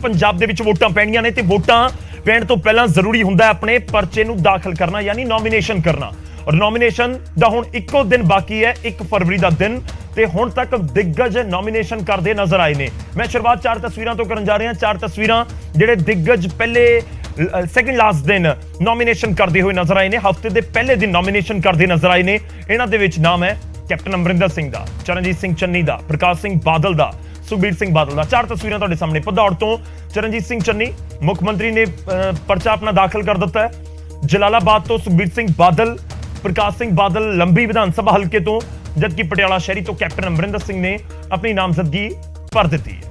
ਪੰਜਾਬ ਦੇ ਵਿੱਚ ਵੋਟਾਂ ਪੈਣੀਆਂ ਨੇ ਤੇ ਵੋਟਾਂ ਪੈਣ ਤੋਂ ਪਹਿਲਾਂ ਜ਼ਰੂਰੀ ਹੁੰਦਾ ਹੈ ਆਪਣੇ ਪਰਚੇ ਨੂੰ ਦਾਖਲ ਕਰਨਾ, ਯਾਨੀ ਨੋਮੀਨੇਸ਼ਨ ਕਰਨਾ। ਔਰ ਨੋਮੀਨੇਸ਼ਨ ਦਾ ਹੁਣ ਇੱਕੋ ਦਿਨ ਬਾਕੀ ਹੈ 1 ਫਰਵਰੀ ਦਾ ਦਿਨ, ਤੇ ਹੁਣ ਤੱਕ ਦਿੱਗਜ ਨੋਮੀਨੇਸ਼ਨ ਕਰਦੇ ਨਜ਼ਰ ਆਏ ਨੇ। ਮੈਂ ਸ਼ੁਰੂਆਤ ਚਾਰ ਤਸਵੀਰਾਂ ਤੋਂ ਕਰਨ ਜਾ ਰਿਹਾ, ਚਾਰ ਤਸਵੀਰਾਂ ਜਿਹੜੇ ਦਿੱਗਜ ਪਹਿਲੇ ਸੈਕਿੰਡ ਲਾਸਟ ਦਿਨ ਨੋਮੀਨੇਸ਼ਨ ਕਰਦੇ ਹੋਏ ਨਜ਼ਰ ਆਏ ਨੇ, ਹਫ਼ਤੇ ਦੇ ਪਹਿਲੇ ਦਿਨ ਨੋਮੀਨੇਸ਼ਨ ਕਰਦੇ ਨਜ਼ਰ ਆਏ ਨੇ। ਇਹਨਾਂ ਦੇ ਵਿੱਚ ਨਾਮ ਹੈ ਕੈਪਟਨ ਅਮਰਿੰਦਰ ਸਿੰਘ ਦਾ, ਚਰਨਜੀਤ ਸਿੰਘ ਚੰਨੀ ਦਾ, ਪ੍ਰਕਾਸ਼ ਸਿੰਘ ਬਾਦਲ ਦਾ ਸੁਖਬੀਰ ਸਿੰਘ ਬਾਦਲ ਦਾ। ਚਾਰ ਤਸਵੀਰਾਂ ਤੁਹਾਡੇ ਸਾਹਮਣੇ। ਪਧੌੜ ਤੋਂ ਚਰਨਜੀਤ ਸਿੰਘ ਚੰਨੀ, ਮੁੱਖ ਮੰਤਰੀ ਨੇ ਪਰਚਾ ਆਪਣਾ ਦਾਖਲ ਕਰ ਦਿੱਤਾ ਹੈ। ਜਲਾਲਾਬਾਦ ਤੋਂ ਸੁਖਬੀਰ ਸਿੰਘ ਬਾਦਲ, ਪ੍ਰਕਾਸ਼ ਸਿੰਘ ਬਾਦਲ ਲੰਬੀ ਵਿਧਾਨ ਸਭਾ ਹਲਕੇ ਤੋਂ, ਜਦਕਿ ਪਟਿਆਲਾ ਸ਼ਹਿਰੀ ਤੋਂ ਕੈਪਟਨ ਅਮਰਿੰਦਰ ਸਿੰਘ ਨੇ ਆਪਣੀ ਨਾਮਜ਼ਦਗੀ ਭਰ ਦਿੱਤੀ ਹੈ।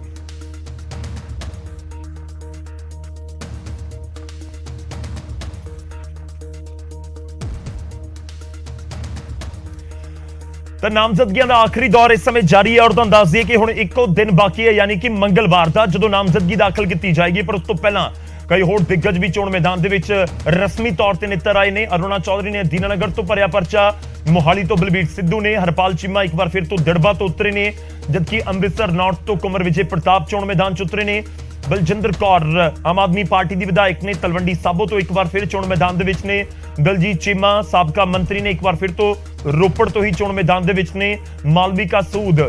ਤਾਂ ਨਾਮਜ਼ਦਗੀਆਂ ਦਾ ਆਖਰੀ ਦੌਰ ਇਸ ਸਮੇਂ ਜਾਰੀ ਹੈ ਔਰ ਤੁਹਾਨੂੰ ਦੱਸ ਦਈਏ ਕਿ ਹੁਣ ਇੱਕੋ ਦਿਨ ਬਾਕੀ ਹੈ, ਯਾਨੀ ਕਿ ਮੰਗਲਵਾਰ ਦਾ, ਜਦੋਂ ਨਾਮਜ਼ਦਗੀ ਦਾਖਲ ਕੀਤੀ ਜਾਏਗੀ। ਪਰ ਉਸ ਤੋਂ ਪਹਿਲਾਂ ਕਈ ਹੋਰ ਦਿੱਗਜ ਵੀ ਚੋਣ ਮੈਦਾਨ ਦੇ ਵਿੱਚ ਰਸਮੀ ਤੌਰ ਤੇ ਨਿੱਤਰ ਆਏ ਨੇ। ਅਰੁਣਾ ਚੌਧਰੀ ਨੇ ਦੀਨਾਨਗਰ ਤੋਂ ਭਰਿਆ ਪਰਚਾ, ਮੋਹਾਲੀ ਤੋਂ ਬਲਬੀਰ ਸਿੱਧੂ ਨੇ, ਹਰਪਾਲ ਚੀਮਾ ਇੱਕ ਵਾਰ ਫਿਰ ਤੋਂ ਦਿੜਬਾ ਤੋਂ ਉਤਰੇ ਨੇ, ਜਦਕਿ ਅੰਮ੍ਰਿਤਸਰ ਨਾਰਥ ਤੋਂ ਕੁਮਰ ਵਿਜੇ ਪ੍ਰਤਾਪ ਚੋਣ ਮੈਦਾਨ ਚ ਉਤਰੇ ਨੇ। ਬਲਜਿੰਦਰ ਕੌਰ, ਆਮ ਆਦਮੀ ਪਾਰਟੀ ਦੀ ਵਿਧਾਇਕ ਨੇ ਤਲਵੰਡੀ ਸਾਬੋ ਤੋਂ ਇੱਕ ਵਾਰ ਫਿਰ ਚੋਣ ਮੈਦਾਨ ਦੇ ਵਿੱਚ ਨੇ। ਦਲਜੀਤ ਚੀਮਾ, ਸਾਬਕਾ ਮੰਤਰੀ ਨੇ ਇੱਕ ਵਾਰ ਫਿਰ ਤੋਂ ਰੋਪੜ ਤੋਂ ਹੀ ਚੋਣ ਮੈਦਾਨ ਦੇ ਵਿੱਚ ਨੇ। ਮਾਲਵਿਕਾ ਸੂਦ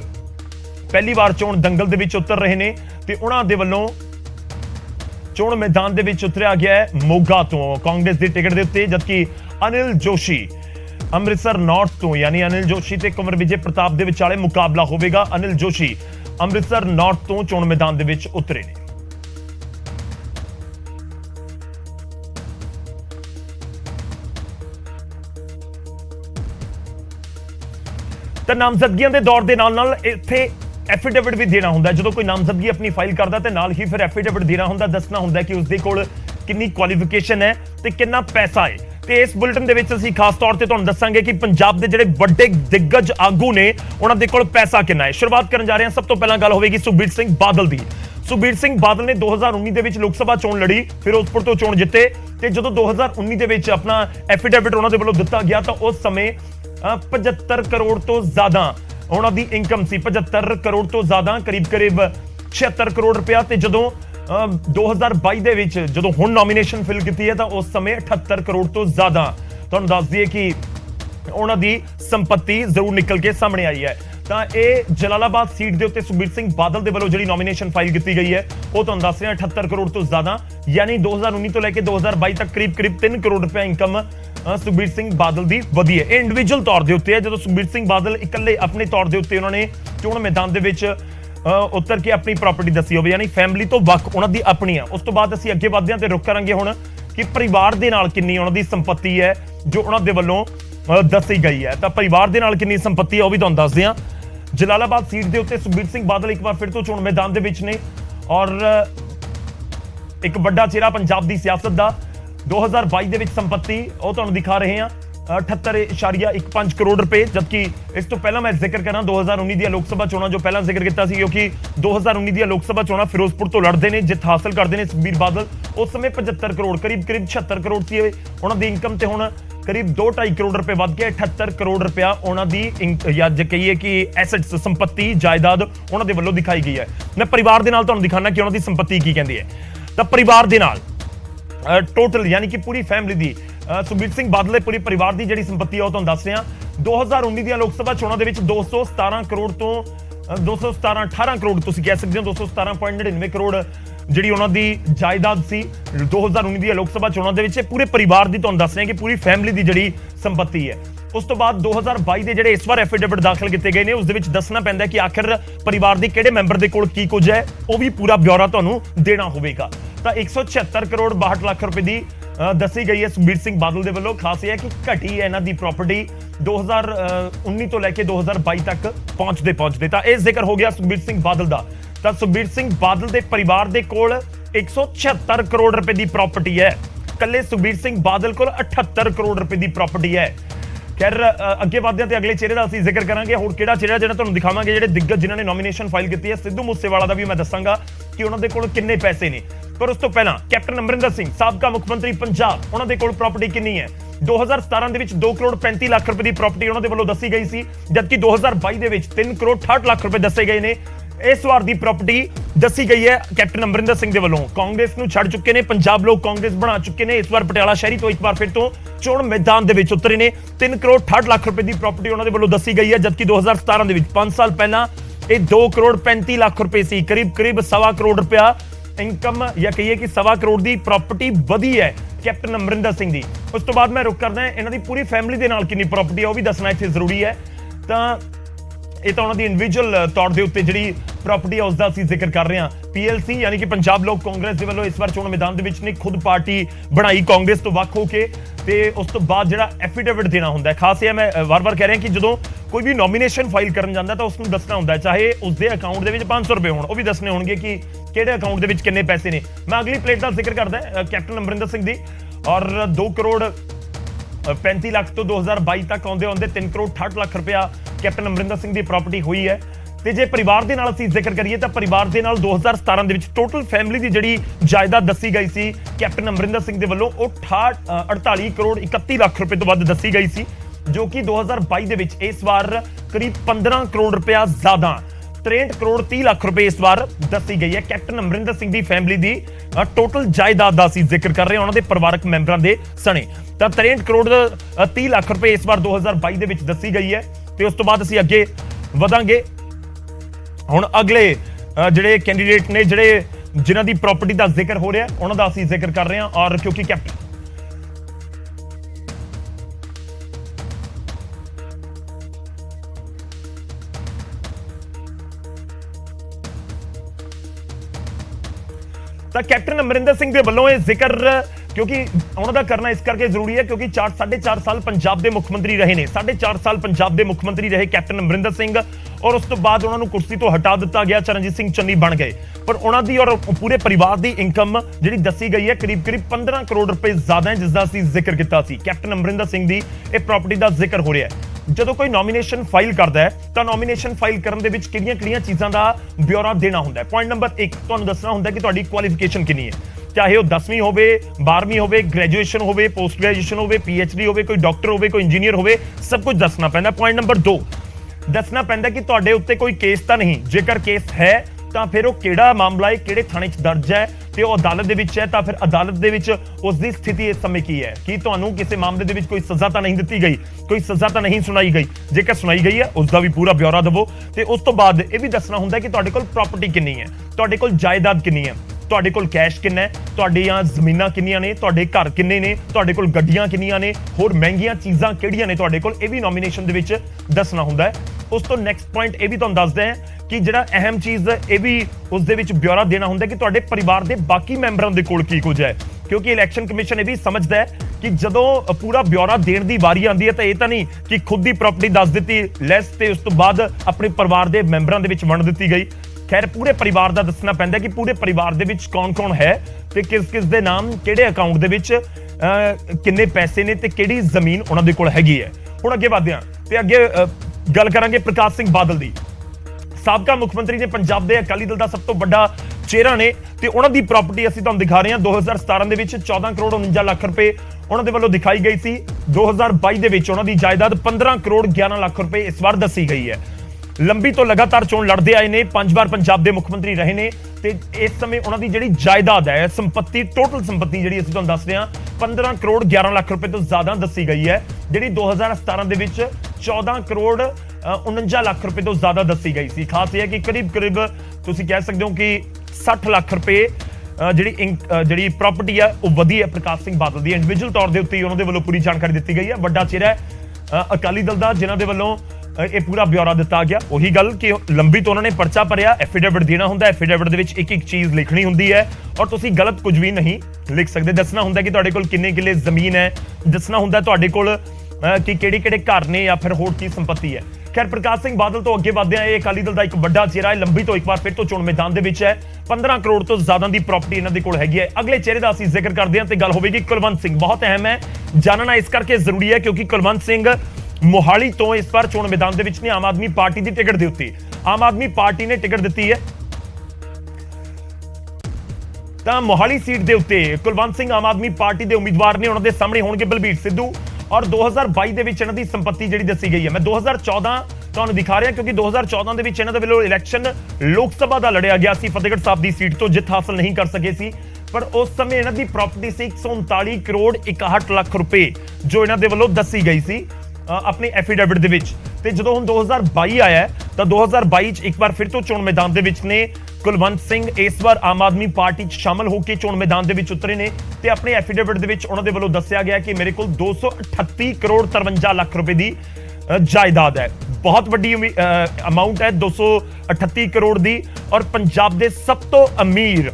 ਪਹਿਲੀ ਵਾਰ ਚੋਣ ਦੰਗਲ ਦੇ ਵਿੱਚ ਉਤਰ ਰਹੇ ਨੇ ਤੇ ਉਹਨਾਂ ਦੇ ਵੱਲੋਂ ਚੋਣ ਮੈਦਾਨ ਦੇ ਵਿੱਚ ਉਤਰਿਆ ਗਿਆ ਹੈ ਮੋਗਾ ਤੋਂ। ਕਾਂਗਰਸ ਦੀ ਟਿਕਟ ਦੇ ਉੱਤੇ, ਜਦਕਿ ਅਨਿਲ ਜੋਸ਼ੀ ਅੰਮ੍ਰਿਤਸਰ ਨਾਰਥ ਤੋਂ, ਯਾਨੀ ਅਨਿਲ ਜੋਸ਼ੀ ਤੇ ਕੁਮਰ ਵਿਜੇ ਪ੍ਰਤਾਪ ਦੇ ਵਿਚਾਲੇ ਮੁਕਾਬਲਾ ਹੋਵੇਗਾ। ਅਨਿਲ ਜੋਸ਼ੀ ਅੰਮ੍ਰਿਤਸਰ ਨਾਰਥ ਤੋਂ ਚੋਣ ਮੈਦਾਨ ਦੇ ਵਿੱਚ ਉਤਰੇ ਨੇ। ਤਾਂ ਨਾਮਜ਼ਦਗੀਆਂ ਦੇ ਦੌਰ ਦੇ ਨਾਲ ਨਾਲ ਇੱਥੇ ਐਫੀਡੇਵਿਟ ਵੀ ਦੇਣਾ ਹੁੰਦਾ। ਜਦੋਂ ਕੋਈ ਨਾਮਜ਼ਦਗੀ ਆਪਣੀ ਫਾਈਲ ਕਰਦਾ, ਤੇ ਨਾਲ ਹੀ ਫਿਰ ਐਫੀਡੇਵਿਟ ਦੇਣਾ ਹੁੰਦਾ, ਦੱਸਣਾ ਹੁੰਦਾ ਕਿ ਉਸਦੇ ਕੋਲ ਕਿੰਨੀ ਕੁਆਲੀਫਿਕੇਸ਼ਨ ਹੈ ਤੇ ਕਿੰਨਾ ਪੈਸਾ ਹੈ। ਤੇ ਇਸ ਬੁਲੇਟਿਨ ਦੇ ਵਿੱਚ ਅਸੀਂ ਖਾਸ ਤੌਰ ਤੇ ਤੁਹਾਨੂੰ ਦੱਸਾਂਗੇ ਕਿ ਪੰਜਾਬ ਦੇ ਜਿਹੜੇ ਵੱਡੇ ਦਿੱਗਜ ਆਗੂ ਨੇ, ਉਹਨਾਂ ਦੇ ਕੋਲ ਪੈਸਾ ਕਿੰਨਾ ਹੈ। ਸ਼ੁਰੂਆਤ ਕਰਨ ਜਾ ਰਹੇ ਹਾਂ। ਸਭ ਤੋਂ ਪਹਿਲਾਂ ਗੱਲ ਹੋਵੇਗੀ ਸੁਖਬੀਰ ਸਿੰਘ ਬਾਦਲ ਦੀ। ਸੁਖਬੀਰ ਸਿੰਘ ਬਾਦਲ ਨੇ 2019 ਦੇ ਵਿੱਚ ਲੋਕ ਸਭਾ ਚੋਣ ਲੜੀ ਫਿਰੋਜ਼ਪੁਰ ਤੋਂ ਚੋਣ ਜਿੱਤੇ। ਤੇ ਜਦੋਂ 2019 ਦੇ ਵਿੱਚ ਆਪਣਾ ਐਫੀਡੇਵਿਟ ਉਹਨਾਂ ਦੇ ਵੱਲੋਂ ਦਿੱਤਾ ਗਿਆ, ਤਾਂ ਉਸ ਸਮੇਂ 75 ਕਰੋੜ ਤੋਂ ਜ਼ਿਆਦਾ। ਉਹਨਾਂ ਦੀ ਇਨਕਮ ਸੀ 75 ਕਰੋੜ ਤੋਂ ਜ਼ਿਆਦਾ ਕਰੀਬ ਕਰੀਬ 76 ਕਰੋੜ ਰੁਪਇਆ। ਤੇ ਜਦੋਂ ਅ, 2022 ਦੇ ਵਿੱਚ ਜਦੋਂ ਹੁਣ ਨੋਮੀਨੇਸ਼ਨ ਫਿਲ ਕੀਤੀ ਹੈ ਤਾਂ ਉਸ ਸਮੇਂ 78 ਕਰੋੜ ਤੋਂ ਜ਼ਿਆਦਾ। ਤੁਹਾਨੂੰ ਦੱਸ ਦਈਏ ਕਿ ਉਹਨਾਂ ਦੀ ਸੰਪਤੀ ਜ਼ਰੂਰ ਨਿਕਲ ਕੇ ਸਾਹਮਣੇ ਆਈ ਹੈ। ਤਾਂ ਇਹ ਜਲਾਲਾਬਾਦ ਸੀਟ ਦੇ ਉੱਤੇ ਸੁਖਬੀਰ ਸਿੰਘ ਬਾਦਲ ਦੇ ਵੱਲੋਂ ਜਿਹੜੀ ਨੋਮੀਨੇਸ਼ਨ ਫਾਈਲ ਕੀਤੀ ਗਈ ਹੈ ਉਹ ਤੁਹਾਨੂੰ ਦੱਸ ਰਿਹਾ 78 ਕਰੋੜ ਤੋਂ ਜ਼ਿਆਦਾ। ਯਾਨੀ 2019 ਤੋਂ ਲੈ ਕੇ 2022 ਤੱਕ ਕਰੀਬ ਕਰੀਬ 3 ਕਰੋੜ ਰੁਪਏ ਇਨਕਮ ਸੁਖਬੀਰ ਸਿੰਘ ਬਾਦਲ ਦੀ ਵਧੀ ਹੈ। ਇਹ ਇੰਡੀਵਿਜੂਅਲ ਤੌਰ ਦੇ ਉੱਤੇ ਹੈ। ਜਦੋਂ ਸੁਖਬੀਰ ਸਿੰਘ ਬਾਦਲ ਇਕੱਲੇ ਆਪਣੇ ਤੌਰ ਦੇ ਉੱਤੇ ਉਹਨਾਂ ਨੇ ਚੋਣ ਮੈਦਾਨ ਦੇ ਵਿੱਚ ਅ, ਉਤਰ ਕੇ ਆਪਣੀ ਪ੍ਰਾਪਰਟੀ ਦੱਸੀ ਹੋਵੇ ਯਾਨੀ ਫੈਮਿਲੀ ਤੋਂ ਵੱਖ ਉਹਨਾਂ ਦੀ ਆਪਣੀ ਆ। ਉਸ ਤੋਂ ਬਾਅਦ ਅਸੀਂ ਅੱਗੇ ਵਧਦੇ ਹਾਂ ਤੇ ਰੁਕ ਕਰਾਂਗੇ ਹੁਣ ਕਿ ਪਰਿਵਾਰ ਦੇ ਨਾਲ ਕਿੰਨੀ ਉਹਨਾਂ ਦੀ ਸੰਪਤੀ ਹੈ ਜੋ ਉਹਨਾਂ ਦੇ ਵੱਲੋਂ ਦੱਸੀ ਗਈ ਹੈ। ਤਾਂ ਪਰਿਵਾਰ ਦੇ ਨਾਲ ਕਿੰਨੀ ਸੰਪਤੀ ਹੈ ਉਹ ਵੀ ਤੁਹਾਨੂੰ ਦੱਸਦੇ ਹਾਂ। ਜਲਾਲਾਬਾਦ ਸੀਟ ਦੇ ਉੱਤੇ ਸੁਖਬੀਰ ਸਿੰਘ ਬਾਦਲ ਇੱਕ ਵਾਰ ਫਿਰ ਤੋਂ ਚੋਣ ਮੈਦਾਨ ਦੇ ਵਿੱਚ ਨੇ ਔਰ ਇੱਕ ਵੱਡਾ ਚਿਹਰਾ ਪੰਜਾਬ ਦੀ ਸਿਆਸਤ ਦਾ 2022 ਦੇ ਵਿੱਚ ਸੰਪਤੀ, ਉਹ ਤੁਹਾਨੂੰ ਦਿਖਾ ਰਹੇ ਹਾਂ 78.15 ਕਰੋੜ ਰੁਪਏ, ਜਦਕਿ ਇਸ ਤੋਂ ਪਹਿਲਾਂ ਮੈਂ ਜ਼ਿਕਰ ਕਰਾਂ 2019 ਦੀਆਂ ਲੋਕ ਸਭਾ ਚੋਣਾਂ ਜੋ ਪਹਿਲਾਂ ਜ਼ਿਕਰ ਕੀਤਾ ਸੀ ਕਿਉਂਕਿ 2019 ਦੀਆਂ ਲੋਕ ਸਭਾ ਚੋਣਾਂ ਫਿਰੋਜ਼ਪੁਰ ਤੋਂ ਲੜਦੇ ਨੇ, ਜਿੱਤ ਹਾਸਲ ਕਰਦੇ ਨੇ ਸੁਖਬੀਰ ਬਾਦਲ। ਉਸ ਸਮੇਂ 75 ਕਰੋੜ, ਕਰੀਬ ਕਰੀਬ 76 ਕਰੋੜ ਸੀ ਉਹਨਾਂ ਦੀ ਇਨਕਮ ਤੇ ਹੁਣ ਕਰੀਬ 2.5 ਕਰੋੜ ਰੁਪਏ ਵੱਧ ਕੇ 78 ਕਰੋੜ ਰੁਪਇਆ ਉਹਨਾਂ ਦੀ ਇਨ- ਜਾਂ ਜੇ ਕਹੀਏ ਕਿ ਐਸੈਟਸ ਸੰਪਤੀ, ਜਾਇਦਾਦ ਉਹਨਾਂ ਦੇ ਵੱਲੋਂ ਦਿਖਾਈ ਗਈ ਹੈ। ਮੈਂ ਪਰਿਵਾਰ ਦੇ ਨਾਲ ਤੁਹਾਨੂੰ ਦਿਖਾਣਾ ਕਿ ਉਹਨਾਂ ਦੀ ਸੰਪਤੀ ਕੀ ਕਹਿੰਦੀ ਹੈ। ਤਾਂ ਪਰਿਵਾਰ ਦੇ ਨਾਲ ਟੋਟਲ ਯਾਨੀ ਕਿ ਪੂਰੀ ਫੈਮਿਲੀ ਦੀ। ਸੁਖਬੀਰ ਸਿੰਘ ਬਾਦਲ ਦੇ ਪੂਰੇ ਪਰਿਵਾਰ ਦੀ ਜਿਹੜੀ ਸੰਪਤੀ ਆ ਉਹ ਤੁਹਾਨੂੰ ਦੱਸ ਰਿਹਾ। 2019 ਦੀਆਂ ਲੋਕ ਸਭਾ ਚੋਣਾਂ ਦੇ ਵਿੱਚ 217 ਕਰੋੜ ਤੋਂ ਅ, 217 18 ਕਰੋੜ ਤੁਸੀਂ ਕਹਿ ਸਕਦੇ ਹੋ 217.99 ਕਰੋੜ ਜਿਹੜੀ ਉਹਨਾਂ ਦੀ ਜਾਇਦਾਦ ਸੀ। 2019 ਦੀਆਂ ਲੋਕ ਸਭਾ ਚੋਣਾਂ ਦੇ ਵਿੱਚ ਪੂਰੇ ਪਰਿਵਾਰ ਦੀ ਤੁਹਾਨੂੰ ਦੱਸ ਰਿਹਾ ਕਿ ਪੂਰੀ ਫੈਮਿਲੀ ਦੀ ਜਿਹੜੀ ਸੰਪਤੀ ਹੈ। ਉਸ ਤੋਂ ਬਾਅਦ 2022 ਦੇ ਜਿਹੜੇ ਇਸ ਵਾਰ ਐਫੀਡੇਵਿਟ ਦਾਖਲ ਕੀਤੇ ਗਏ ਨੇ, ਉਸ ਦੇ ਵਿੱਚ ਦੱਸਣਾ ਪੈਂਦਾ ਕਿ ਆਖਿਰ ਪਰਿਵਾਰ ਦੇ ਕਿਹੜੇ ਮੈਂਬਰ ਦੇ ਕੋਲ ਕੀ ਕੁਝ ਹੈ, ਉਹ ਵੀ ਪੂਰਾ ਬਿਊਰਾ ਤੁਹਾਨੂੰ ਦੇਣਾ ਹੋਵੇਗਾ। ਤਾਂ 176 ਕਰੋੜ 62 ਲੱਖ ਰੁਪਏ ਦੀ ਦੱਸੀ ਗਈ ਹੈ ਸੁਖਬੀਰ ਸਿੰਘ ਬਾਦਲ ਦੇ ਵੱਲੋਂ। ਖਾਸ ਇਹ ਹੈ ਕਿ ਘਟੀ ਹੈ ਇਹਨਾਂ ਦੀ ਪ੍ਰਾਪਰਟੀ 2019 ਤੋਂ ਲੈ ਕੇ 2022 ਤੱਕ ਪਹੁੰਚਦੇ ਪਹੁੰਚਦੇ। ਤਾਂ ਇਹ ਜ਼ਿਕਰ ਹੋ ਗਿਆ ਸੁਖਬੀਰ ਸਿੰਘ ਬਾਦਲ ਦਾ। ਤਾਂ ਸੁਖਬੀਰ ਸਿੰਘ ਬਾਦਲ ਦੇ ਪਰਿਵਾਰ ਦੇ ਕੋਲ 176 ਕਰੋੜ ਰੁਪਏ ਦੀ ਪ੍ਰਾਪਰਟੀ ਹੈ। ਕੱਲੇ ਸੁਖਬੀਰ ਸਿੰਘ ਬਾਦਲ ਕੋਲ 78 ਕਰੋੜ ਰੁਪਏ ਦੀ ਪ੍ਰਾਪਰਟੀ ਹੈ। ਖੈਰ ਅੱਗੇ ਵਧਦੇ ਹਾਂ ਤੇ ਅਗਲੇ ਚਿਹਰੇ ਦਾ ਅਸੀਂ ਜ਼ਿਕਰ ਕਰਾਂਗੇ। ਹੋਰ ਕਿਹੜਾ ਚਿਹਰਾ ਜਿਹੜਾ ਤੁਹਾਨੂੰ ਦਿਖਾਵਾਂਗੇ, ਜਿਹੜੇ ਦਿੱਗਜ ਜਿਨ੍ਹਾਂ ਨੇ ਨੋਮੀਨੇਸ਼ਨ ਫਾਈਲ ਕੀਤੀ ਹੈ, ਸਿੱਧੂ ਮੂਸੇਵਾਲਾ ਦਾ ਵੀ ਮੈਂ ਦੱਸਾਂਗਾ ਕਿ ਉਹਨਾਂ ਦੇ ਕੋਲ ਕਿੰਨੇ ਪੈਸੇ ਨੇ। ਪਰ ਉਸ ਤੋਂ ਪਹਿਲਾਂ ਕੈਪਟਨ ਅਮਰਿੰਦਰ ਸਿੰਘ, ਸਾਬਕਾ ਮੁੱਖ ਮੰਤਰੀ ਪੰਜਾਬ, ਉਹਨਾਂ ਦੇ ਕੋਲ ਪ੍ਰਾਪਰਟੀ ਕਿੰਨੀ ਹੈ? 2017 ਦੇ ਵਿੱਚ 2 ਕਰੋੜ 35 ਲੱਖ ਰੁਪਏ ਦੀ ਪ੍ਰਾਪਰਟੀ ਉਹਨਾਂ ਦੇ ਵੱਲੋਂ ਦੱਸੀ ਗਈ ਸੀ, ਜਦਕਿ 2022 ਦੇ ਵਿੱਚ 3 ਕਰੋੜ 68 ਲੱਖ ਰੁਪਏ ਦੱਸੇ ਗਏ ਨੇ। ਇਸ ਵਾਰ ਦੀ ਪ੍ਰਾਪਰਟੀ ਦੱਸੀ ਗਈ ਹੈ ਕੈਪਟਨ ਅਮਰਿੰਦਰ ਸਿੰਘ ਦੇ ਵੱਲੋਂ। ਕਾਂਗਰਸ ਨੂੰ ਛੱਡ ਚੁੱਕੇ ਨੇ, ਪੰਜਾਬ ਲੋਕ ਕਾਂਗਰਸ ਬਣਾ ਚੁੱਕੇ ਨੇ। ਇਸ ਵਾਰ ਪਟਿਆਲਾ ਸ਼ਹਿਰੀ ਤੋਂ ਇੱਕ ਵਾਰ ਫਿਰ ਤੋਂ ਚੋਣ ਮੈਦਾਨ ਦੇ ਵਿੱਚ ਉਤਰੇ ਨੇ। 3 ਕਰੋੜ 68 ਲੱਖ ਰੁਪਏ ਦੀ ਪ੍ਰਾਪਰਟੀ ਉਹਨਾਂ ਦੇ ਵੱਲੋਂ ਦੱਸੀ ਗਈ ਹੈ, ਜਦਕਿ 2017 ਦੇ ਵਿੱਚ 5 ਸਾਲ ਪਹਿਲਾਂ ਇਹ 2 ਕਰੋੜ 35 ਲੱਖ ਰੁਪਏ ਸੀ। ਕਰੀਬ ਕਰੀਬ ਸਵਾ ਕਰੋੜ ਰੁਪਇਆ ਇਨਕਮ ਜਾਂ ਕਹੀਏ ਕਿ ਸਵਾ ਕਰੋੜ ਦੀ ਪ੍ਰਾਪਰਟੀ ਵਧੀ ਹੈ ਕੈਪਟਨ ਅਮਰਿੰਦਰ ਸਿੰਘ ਦੀ। ਉਸ ਤੋਂ ਬਾਅਦ ਮੈਂ ਰੁਕ ਕਰਦਾ ਇਹਨਾਂ ਦੀ ਪੂਰੀ ਫੈਮਿਲੀ ਦੇ ਨਾਲ ਕਿੰਨੀ ਪ੍ਰਾਪਰਟੀ ਹੈ ਉਹ ਵੀ ਦੱਸਣਾ ਇੱਥੇ ਜ਼ਰੂਰੀ ਹੈ। ਤਾਂ ਇਹ ਤਾਂ ਉਹਨਾਂ ਦੀ ਇੰਡੀਵਿਜੂਅਲ ਤੌਰ ਦੇ ਉੱਤੇ ਜਿਹੜੀ ਪ੍ਰਾਪਰਟੀ ਆ ਉਸ ਦਾ ਅਸੀਂ ਜ਼ਿਕਰ ਕਰ ਰਹੇ ਹਾਂ। ਪੀਐਲਸੀ ਯਾਨੀ ਕਿ ਪੰਜਾਬ ਲੋਕ ਕਾਂਗਰਸ ਦੇ ਵੱਲੋਂ ਇਸ ਵਾਰ ਚੋਣ ਮੈਦਾਨ ਦੇ ਵਿੱਚ ਨੇ ਖੁਦ ਪਾਰਟੀ ਬਣਾਈ ਕਾਂਗਰਸ ਤੋਂ ਵੱਖ ਹੋ ਕੇ ਤੇ ਉਸ ਤੋਂ ਬਾਅਦ ਜਿਹੜਾ ਐਫੀਡੇਵਿਟ ਦੇਣਾ ਹੁੰਦਾ ਹੈ। ਖਾਸ ਇਹ ਮੈਂ ਵਾਰ-ਵਾਰ ਕਹਿ ਰਿਹਾ ਕਿ ਜਦੋਂ ਕੋਈ ਵੀ ਨੋਮੀਨੇਸ਼ਨ ਫਾਈਲ ਕਰਨ ਜਾਂਦਾ ਤਾਂ ਉਸ ਨੂੰ ਦੱਸਣਾ ਹੁੰਦਾ ਚਾਹੇ ਉਸ ਦੇ ਅਕਾਊਂਟ ਦੇ ਵਿੱਚ 500 ਰੁਪਏ ਹੋਣ, ਉਹ ਵੀ ਦੱਸਣੇ ਹੋਣਗੇ ਕਿ ਕਿਹੜੇ ਅਕਾਊਂਟ ਦੇ ਵਿੱਚ ਕਿੰਨੇ ਪੈਸੇ ਨੇ। ਮੈਂ ਅਗਲੀ ਪਲੇਟ ਦਾ ਜ਼ਿਕਰ ਕਰਦਾ ਕੈਪਟਨ ਅਮਰਿੰਦਰ ਸਿੰਘ ਦੀ ਔਰ 2 ਕਰੋੜ 35 ਲੱਖ ਤੋਂ 2022 ਤੱਕ ਆਉਂਦੇ ਆਉਂਦੇ 3 ਕਰੋੜ 68 ਲੱਖ ਰੁਪਇਆ ਕੈਪਟਨ ਅਮਰਿੰਦਰ ਸਿੰਘ ਦੀ ਪ੍ਰਾਪਰਟੀ ਹੋਈ ਹੈ। ਤੇ ਜੇ ਪਰਿਵਾਰ ਦੇ ਨਾਲ ਅਸੀਂ ਜ਼ਿਕਰ ਕਰੀਏ ਤਾਂ ਪਰਿਵਾਰ ਦੇ ਨਾਲ 2017 ਦੇ ਵਿੱਚ ਟੋਟਲ ਫੈਮਿਲੀ ਦੀ ਜਿਹੜੀ ਜਾਇਦਾਦ ਦੱਸੀ ਗਈ ਸੀ ਕੈਪਟਨ ਅਮਰਿੰਦਰ ਸਿੰਘ ਦੇ ਵੱਲੋਂ ਉਹ 68 ਅ, 48 ਕਰੋੜ 31 ਲੱਖ ਰੁਪਏ ਤੋਂ ਵੱਧ ਦੱਸੀ ਗਈ ਸੀ ਜੋ ਕਿ 2022 ਦੇ ਵਿੱਚ ਇਸ ਵਾਰ ਕਰੀਬ 15 ਕਰੋੜ ਰੁਪਇਆ ਜ਼ਿਆਦਾ 63 ਕਰੋੜ 30 ਲੱਖ ਰੁਪਏ ਇਸ ਵਾਰ ਦੱਸੀ ਗਈ ਹੈ। ਕੈਪਟਨ ਅਮਰਿੰਦਰ ਸਿੰਘ ਦੀ ਫੈਮਿਲੀ ਦੀ ਟੋਟਲ ਜਾਇਦਾਦ ਦਾ ਅਸੀਂ ਜ਼ਿਕਰ ਕਰ ਰਹੇ ਹਾਂ। ਉਹਨਾਂ ਦੇ ਪਰਿਵਾਰਕ ਮੈਂਬਰਾਂ ਦੇ ਸਣੇ। ਤਾਂ 63 ਕਰੋੜ ਅ, 30 ਲੱਖ ਰੁਪਏ ਇਸ ਵਾਰ 2022 ਦੇ ਵਿੱਚ ਦੱਸੀ ਗਈ ਹੈ। ਤੇ ਉਸ ਤੋਂ ਬਾਅਦ ਅਸੀਂ ਅੱਗੇ ਵਧਾਂਗੇ। ਹੁਣ ਅਗਲੇ ਜਿਹੜੇ ਕੈਂਡੀਡੇਟ ਨੇ ਜਿਹੜੇ ਜਿਨ੍ਹਾਂ ਦੀ ਪ੍ਰਾਪਰਟੀ ਦਾ ਜ਼ਿਕਰ ਹੋ ਰਿਹਾ ਉਹਨਾਂ ਦਾ ਅਸੀਂ ਜ਼ਿਕਰ ਕਰ ਰਹੇ ਹਾਂ। ਔਰ ਕਿਉਂਕਿ ਕੈਪਟਨ ਤਾਂ ਕੈਪਟਨ ਅਮਰਿੰਦਰ ਸਿੰਘ ਦੇ ਵੱਲੋਂ ਇਹ ਜ਼ਿਕਰ, ਕਿਉਂਕਿ ਉਹਨਾਂ ਦਾ ਕਰਨਾ ਇਸ ਕਰਕੇ ਜ਼ਰੂਰੀ ਹੈ, ਕਿਉਂਕਿ 4 4.5 ਸਾਲ ਪੰਜਾਬ ਦੇ ਮੁੱਖ ਮੰਤਰੀ ਰਹੇ ਨੇ। 4.5 ਸਾਲ ਪੰਜਾਬ ਦੇ ਮੁੱਖ ਮੰਤਰੀ ਰਹੇ ਕੈਪਟਨ ਅਮਰਿੰਦਰ ਸਿੰਘ, ਔਰ ਉਸ ਤੋਂ ਬਾਅਦ ਉਹਨਾਂ ਨੂੰ ਕੁਰਸੀ ਤੋਂ ਹਟਾ ਦਿੱਤਾ ਗਿਆ, ਚਰਨਜੀਤ ਸਿੰਘ ਚੰਨੀ ਬਣ ਗਏ। ਪਰ ਉਹਨਾਂ ਦੀ ਔਰ ਪੂਰੇ ਪਰਿਵਾਰ ਦੀ ਇਨਕਮ ਜਿਹੜੀ ਦੱਸੀ ਗਈ ਹੈ, ਕਰੀਬ ਕਰੀਬ 15 ਕਰੋੜ ਰੁਪਏ ਜ਼ਿਆਦਾ ਹੈ, ਜਿਸ ਦਾ ਅਸੀਂ ਜ਼ਿਕਰ ਕੀਤਾ ਸੀ। ਕੈਪਟਨ ਅਮਰਿੰਦਰ ਸਿੰਘ ਦੀ ਇਹ ਪ੍ਰਾਪਰਟੀ ਦਾ ਜ਼ਿਕਰ ਹੋ ਰਿਹਾ ਹੈ। ਜਦੋਂ ਕੋਈ ਨੋਮੀਨੇਸ਼ਨ ਫਾਈਲ ਕਰਦਾ ਹੈ, ਤਾਂ ਨੋਮੀਨੇਸ਼ਨ ਫਾਈਲ ਕਰਨ ਦੇ ਵਿੱਚ ਕਿਹੜੀਆਂ-ਕਿਹੜੀਆਂ ਚੀਜ਼ਾਂ ਦਾ ਬਿਊਰਾ ਦੇਣਾ ਹੁੰਦਾ ਹੈ? ਪੁਆਇੰਟ ਨੰਬਰ 1 ਤੁਹਾਨੂੰ ਦੱਸਣਾ ਹੁੰਦਾ ਕਿ ਤੁਹਾਡੀ ਕੁਆਲੀਫਿਕੇਸ਼ਨ ਕਿੰਨੀ ਹੈ। ਚਾਹੇ ਉਹ 10ਵੀਂ ਹੋਵੇ 12ਵੀਂ ਹੋਵੇ ਗ੍ਰੈਜੂਏਸ਼ਨ ਹੋਵੇ ਪੋਸਟ ਗ੍ਰੈਜੂਏਸ਼ਨ ਹੋਵੇ ਪੀਐਚਡੀ ਹੋਵੇ, ਕੋਈ ਡਾਕਟਰ ਹੋਵੇ, ਕੋਈ ਇੰਜੀਨੀਅਰ ਹੋਵੇ, ਸਭ ਕੁਝ ਦੱਸਣਾ ਪੈਂਦਾ। ਪੁਆਇੰਟ ਨੰਬਰ 2 ਦੱਸਣਾ ਪੈਂਦਾ ਕਿ ਤੁਹਾਡੇ ਉੱਤੇ ਕੋਈ ਕੇਸ ਤਾਂ ਨਹੀਂ। ਜੇਕਰ ਕੇਸ ਹੈ, ਤਾਂ ਫਿਰ ਉਹ ਕਿਹੜਾ ਮਾਮਲਾ ਹੈ, ਕਿਹੜੇ ਥਾਣੇ 'ਚ ਦਰਜ ਹੈ ਤੇ ਉਹ ਅਦਾਲਤ ਦੇ ਵਿੱਚ ਹੈ, ਤਾਂ ਫਿਰ ਅਦਾਲਤ ਦੇ ਵਿੱਚ ਉਸ ਦੀ ਸਥਿਤੀ ਇਸ ਸਮੇਂ ਕੀ ਹੈ? ਕੀ ਤੁਹਾਨੂੰ ਕਿਸੇ ਮਾਮਲੇ ਦੇ ਵਿੱਚ ਕੋਈ ਸਜ਼ਾ ਤਾਂ ਨਹੀਂ ਦਿੱਤੀ ਗਈ? ਕੋਈ ਸਜ਼ਾ ਤਾਂ ਨਹੀਂ ਸੁਣਾਈ ਗਈ? ਜੇਕਰ ਸੁਣਾਈ ਗਈ ਹੈ ਉਸ ਦਾ ਵੀ ਪੂਰਾ ਬਿਊਰਾ ਦਿਵੋ। ਤੇ ਉਸ ਤੋਂ ਬਾਅਦ ਇਹ ਵੀ ਦੱਸਣਾ ਹੁੰਦਾ ਕਿ ਤੁਹਾਡੇ ਕੋਲ ਪ੍ਰਾਪਰਟੀ ਕਿੰਨੀ ਹੈ? ਤੁਹਾਡੇ ਕੋਲ ਜਾਇਦਾਦ ਕਿੰਨੀ ਹੈ? ਤੁਹਾਡੇ ਕੋਲ ਕੈਸ਼ ਕਿੰਨਾ ਹੈ? ਤੁਹਾਡੀਆਂ ਜ਼ਮੀਨਾਂ ਕਿੰਨੀਆਂ ਨੇ? ਤੁਹਾਡੇ ਘਰ ਕਿੰਨੇ ਨੇ? ਤੁਹਾਡੇ ਕੋਲ ਗੱਡੀਆਂ ਕਿੰਨੀਆਂ ਨੇ? ਹੋਰ ਮਹਿੰਗੀਆਂ ਚੀਜ਼ਾਂ ਕਿਹੜੀਆਂ ਨੇ ਤੁਹਾਡੇ ਕੋਲ? ਇਹ ਵੀ ਨੋਮੀਨੇਸ਼ਨ ਦੇ ਵਿੱਚ ਦੱਸਣਾ ਹੁੰਦਾ ਹੈ। ਉਸ ਤੋਂ ਨੈਕਸਟ ਪੁਆਇੰਟ ਇਹ ਵੀ ਤੁਹਾਨੂੰ ਦੱਸਦੇ ਹਾਂ ਕਿ ਜਿਹੜਾ ਅਹਿਮ ਚੀਜ਼ ਇਹ ਵੀ ਉਸ ਦੇ ਵਿੱਚ ਬਿਉਰਾ ਦੇਣਾ ਹੁੰਦਾ ਕਿ ਤੁਹਾਡੇ ਪਰਿਵਾਰ ਦੇ ਬਾਕੀ ਮੈਂਬਰਾਂ ਦੇ ਕੋਲ ਕੀ ਕੁਝ ਹੈ। ਕਿਉਂਕਿ ਇਲੈਕਸ਼ਨ ਕਮਿਸ਼ਨ ਇਹ ਵੀ ਸਮਝਦਾ ਹੈ ਕਿ ਜਦੋਂ ਪੂਰਾ ਬਿਉਰਾ ਦੇਣ ਦੀ ਵਾਰੀ ਆਉਂਦੀ ਹੈ ਤਾਂ ਇਹ ਤਾਂ ਨਹੀਂ ਕਿ ਖੁਦ ਦੀ ਪ੍ਰਾਪਰਟੀ ਦੱਸ ਦਿੱਤੀ ਲੈਸ ਤੇ ਉਸ ਤੋਂ ਬਾਅਦ ਆਪਣੇ ਪਰਿਵਾਰ ਦੇ ਮੈਂਬਰਾਂ ਦੇ ਵਿੱਚ ਵੰਡ ਦਿੱਤੀ ਗਈ। ਖੈਰ, ਪੂਰੇ ਪਰਿਵਾਰ ਦਾ ਦੱਸਣਾ ਪੈਂਦਾ ਕਿ ਪੂਰੇ ਪਰਿਵਾਰ ਦੇ ਵਿੱਚ ਕੌਣ-ਕੌਣ ਹੈ ਤੇ ਕਿਸ-ਕਿਸ ਦੇ ਨਾਮ, ਕਿਹੜੇ ਅਕਾਊਂਟ ਦੇ ਵਿੱਚ ਕਿੰਨੇ ਪੈਸੇ ਨੇ ਤੇ ਕਿਹੜੀ ਜ਼ਮੀਨ ਉਹਨਾਂ ਦੇ ਕੋਲ ਹੈਗੀ ਹੈ। ਹੁਣ ਅੱਗੇ ਵਧਦੇ ਹਾਂ ਤੇ ਅੱਗੇ ਗੱਲ ਕਰਾਂਗੇ ਪ੍ਰਕਾਸ਼ ਸਿੰਘ ਬਾਦਲ ਦੀ। ਸਾਬਕਾ ਮੁੱਖ ਮੰਤਰੀ ਨੇ ਪੰਜਾਬ ਦੇ ਅਕਾਲੀ ਦਲ ਦਾ ਸਭ ਤੋਂ ਵੱਡਾ ਚਿਹਰਾ ਨੇ ਤੇ ਉਹਨਾਂ ਦੀ ਪ੍ਰਾਪਰਟੀ ਅਸੀਂ ਤੁਹਾਨੂੰ ਦਿਖਾ ਰਹੇ ਹਾਂ। 2017 ਦੇ ਵਿੱਚ 14 ਕਰੋੜ 49 ਲੱਖ ਰੁਪਏ ਉਹਨਾਂ ਦੇ ਵੱਲੋਂ ਦਿਖਾਈ ਗਈ ਸੀ। 2022 ਦੇ ਵਿੱਚ ਉਹਨਾਂ ਦੀ ਜਾਇਦਾਦ 15 ਕਰੋੜ 11 ਲੱਖ ਰੁਪਏ ਇਸ ਵਾਰ ਦੱਸੀ ਗਈ ਹੈ। ਲੰਬੀ ਤੋਂ ਲਗਾਤਾਰ ਚੋਣ ਲੜਦੇ ਆਏ ਨੇ, ਪੰਜ ਵਾਰ ਪੰਜਾਬ ਦੇ ਮੁੱਖ ਮੰਤਰੀ ਰਹੇ ਨੇ ਤੇ ਇਸ ਸਮੇਂ ਉਹਨਾਂ ਦੀ ਜਿਹੜੀ ਜਾਇਦਾਦ ਹੈ, ਸੰਪਤੀ ਟੋਟਲ ਸੰਪਤੀ ਜਿਹੜੀ ਅਸੀਂ ਤੁਹਾਨੂੰ ਦੱਸਦੇ ਹਾਂ 15 ਕਰੋੜ 11 ਲੱਖ ਰੁਪਏ ਤੋਂ ਜ਼ਿਆਦਾ ਦੱਸੀ ਗਈ ਹੈ। ਜਿਹੜੀ 2017 ਦੇ ਵਿੱਚ 14 ਕਰੋੜ 49 ਲੱਖ ਰੁਪਏ ਤੋਂ ਜ਼ਿਆਦਾ ਦੱਸੀ ਗਈ ਸੀ। ਖਾਸ ਇਹ ਹੈ ਕਿ ਕਰੀਬ ਕਰੀਬ ਤੁਸੀਂ ਕਹਿ ਸਕਦੇ ਹੋ ਕਿ 60 ਲੱਖ ਰੁਪਏ ਜਿਹੜੀ ਇੰਕ- ਜਿਹੜੀ ਪ੍ਰਾਪਰਟੀ ਹੈ ਉਹ ਵਧੀ ਹੈ ਪ੍ਰਕਾਸ਼ ਸਿੰਘ ਬਾਦਲ ਦੀ। ਇੰਡੀਵਿਜੂਅਲ ਤੌਰ ਦੇ ਉੱਤੇ ਉਹਨਾਂ ਦੇ ਵੱਲੋਂ ਪੂਰੀ ਜਾਣਕਾਰੀ ਦਿੱਤੀ ਗਈ ਹੈ। ਵੱਡਾ ਚਿਹਰਾ ਅਕਾਲੀ ਦਲ ਦਾ, ਜਿਨ੍ਹਾਂ ਦੇ ਵੱਲੋਂ ਇਹ ਪੂਰਾ ਬਿਊਰਾ ਦਿੱਤਾ ਗਿਆ। ਉਹੀ ਗੱਲ ਕਿ ਲੰਬੀ ਤੋਂ ਉਹਨਾਂ ਨੇ ਪਰਚਾ ਭਰਿਆ ਐਫੀਡੇਵਿਟ ਦੇਣਾ ਹੁੰਦਾ ਐਫੀਡੇਵਿਟ ਦੇ ਵਿੱਚ ਇੱਕ ਇੱਕ ਚੀਜ਼ ਲਿਖਣੀ ਹੁੰਦੀ ਹੈ ਔਰ ਤੁਸੀਂ ਗਲਤ ਕੁਝ ਵੀ ਨਹੀਂ ਲਿਖ ਸਕਦੇ। ਦੱਸਣਾ ਹੁੰਦਾ ਕਿ ਤੁਹਾਡੇ ਕੋਲ ਕਿੰਨੇ ਕਿੱਲੇ ਜ਼ਮੀਨ ਹੈ। ਦੱਸਣਾ ਹੁੰਦਾ ਤੁਹਾਡੇ ਕੋਲ ਕਿ ਕਿਹੜੇ ਕਿਹੜੇ ਘਰ ਨੇ ਜਾਂ ਫਿਰ ਹੋਰ ਕੀ ਸੰਪਤੀ ਹੈ। ਖੈਰ ਪ੍ਰਕਾਸ਼ ਸਿੰਘ ਬਾਦਲ ਤੋਂ ਅੱਗੇ ਵਧਦੇ ਆ ਇਹ ਅਕਾਲੀ ਦਲ ਦਾ ਇੱਕ ਵੱਡਾ ਚਿਹਰਾ ਹੈ। ਲੰਬੀ ਤੋਂ ਇੱਕ ਵਾਰ ਫਿਰ ਤੋਂ ਚੋਣ ਮੈਦਾਨ ਦੇ ਵਿੱਚ ਹੈ। 15 ਕਰੋੜ ਤੋਂ ਜ਼ਿਆਦਾ ਦੀ ਪ੍ਰਾਪਰਟੀ ਇਹਨਾਂ ਦੇ ਕੋਲ ਹੈਗੀ ਹੈ। ਅਗਲੇ ਚਿਹਰੇ ਦਾ ਅਸੀਂ ਜ਼ਿਕਰ ਕਰਦੇ ਹਾਂ ਤੇ ਗੱਲ ਹੋਵੇਗੀ ਕੁਲਵੰਤ ਸਿੰਘ। ਬਹੁਤ ਅਹਿਮ ਹੈ। ਜਾਣਨਾ ਇਸ ਕਰਕੇ ਜ਼ਰੂਰੀ ਹੈ ਕਿਉਂਕਿ ਕੁਲਵੰਤ ਸਿੰਘ ਮੋਹਾਲੀ ਤੋਂ ਇਸ ਵਾਰ ਚੋਣ ਮੈਦਾਨ ਦੇ ਵਿੱਚ ਨੇ ਆਮ ਆਦਮੀ ਪਾਰਟੀ ਦੀ ਟਿਕਟ ਦੇ ਉੱਤੇ। ਆਮ ਆਦਮੀ ਪਾਰਟੀ ਨੇ ਟਿਕਟ ਦਿੱਤੀ ਹੈ। ਤਾਂ ਮੋਹਾਲੀ ਸੀਟ ਦੇ ਉੱਤੇ ਕੁਲਵੰਤ ਸਿੰਘ ਆਮ ਆਦਮੀ ਪਾਰਟੀ ਦੇ ਉਮੀਦਵਾਰ ਨੇ ਉਹਨਾਂ ਦੇ ਸਾਹਮਣੇ ਹੋਣਗੇ ਬਲਬੀਰ ਸਿੱਧੂ। ਔਰ 2022 ਦੇ ਵਿੱਚ ਇਹਨਾਂ ਦੀ ਸੰਪਤੀ ਜਿਹੜੀ ਦੱਸੀ ਗਈ ਹੈ। ਮੈਂ 2014 ਤੁਹਾਨੂੰ ਦਿਖਾ ਰਿਹਾ ਕਿਉਂਕਿ 2014 ਦੇ ਵਿੱਚ ਇਹਨਾਂ ਦੇ ਵੱਲੋਂ ਇਲੈਕਸ਼ਨ ਲੋਕ ਸਭਾ ਦਾ ਲੜਿਆ ਗਿਆ ਸੀ। ਫਤਿਹਗੜ੍ਹ ਸਾਹਿਬ ਦੀ ਸੀਟ ਤੋਂ ਜਿੱਤ ਹਾਸਲ ਨਹੀਂ ਕਰ ਸਕੇ ਸੀ। ਪਰ ਉਸ ਸਮੇਂ ਇਹਨਾਂ ਦੀ ਪ੍ਰਾਪਰਟੀ ਸੀ 139 ਕਰੋੜ 61 ਲੱਖ ਰੁਪਏ ਜੋ ਇਹਨਾਂ ਦੇ ਵੱਲੋਂ ਦੱਸੀ ਗਈ ਸੀ ਆਪਣੇ ਐਫੀਡੇਵਿਟ ਦੇ ਵਿੱਚ। ਤੇ ਜਦੋਂ ਹੁਣ 2022 ਆਇਆ ਹੈ, ਤਾਂ 2022 ਚ ਇੱਕ ਵਾਰ ਫਿਰ ਤੋਂ ਚੋਣ ਮੈਦਾਨ ਦੇ ਵਿੱਚ ਨੇ। ਕੁਲਵੰਤ ਸਿੰਘ ਇਸ ਵਾਰ ਆਮ ਆਦਮੀ ਪਾਰਟੀ ਚ ਸ਼ਾਮਲ ਹੋ ਕੇ ਚੋਣ ਮੈਦਾਨ ਦੇ ਵਿੱਚ ਉਤਰੇ ਨੇ ਤੇ ਆਪਣੇ ਐਫੀਡੇਵਿਟ ਦੇ ਵਿੱਚ ਉਹਨਾਂ ਦੇ ਵੱਲੋਂ ਦੱਸਿਆ ਗਿਆ ਕਿ ਮੇਰੇ ਕੋਲ 238 ਕਰੋੜ 53 ਲੱਖ ਰੁਪਏ ਦੀ ਜਾਇਦਾਦ ਹੈ। ਬਹੁਤ ਵੱਡੀ ਅਮਾਉਂਟ ਹੈ 238 ਕਰੋੜ ਦੀ ਔਰ ਪੰਜਾਬ ਦੇ ਸਭ ਤੋਂ ਅਮੀਰ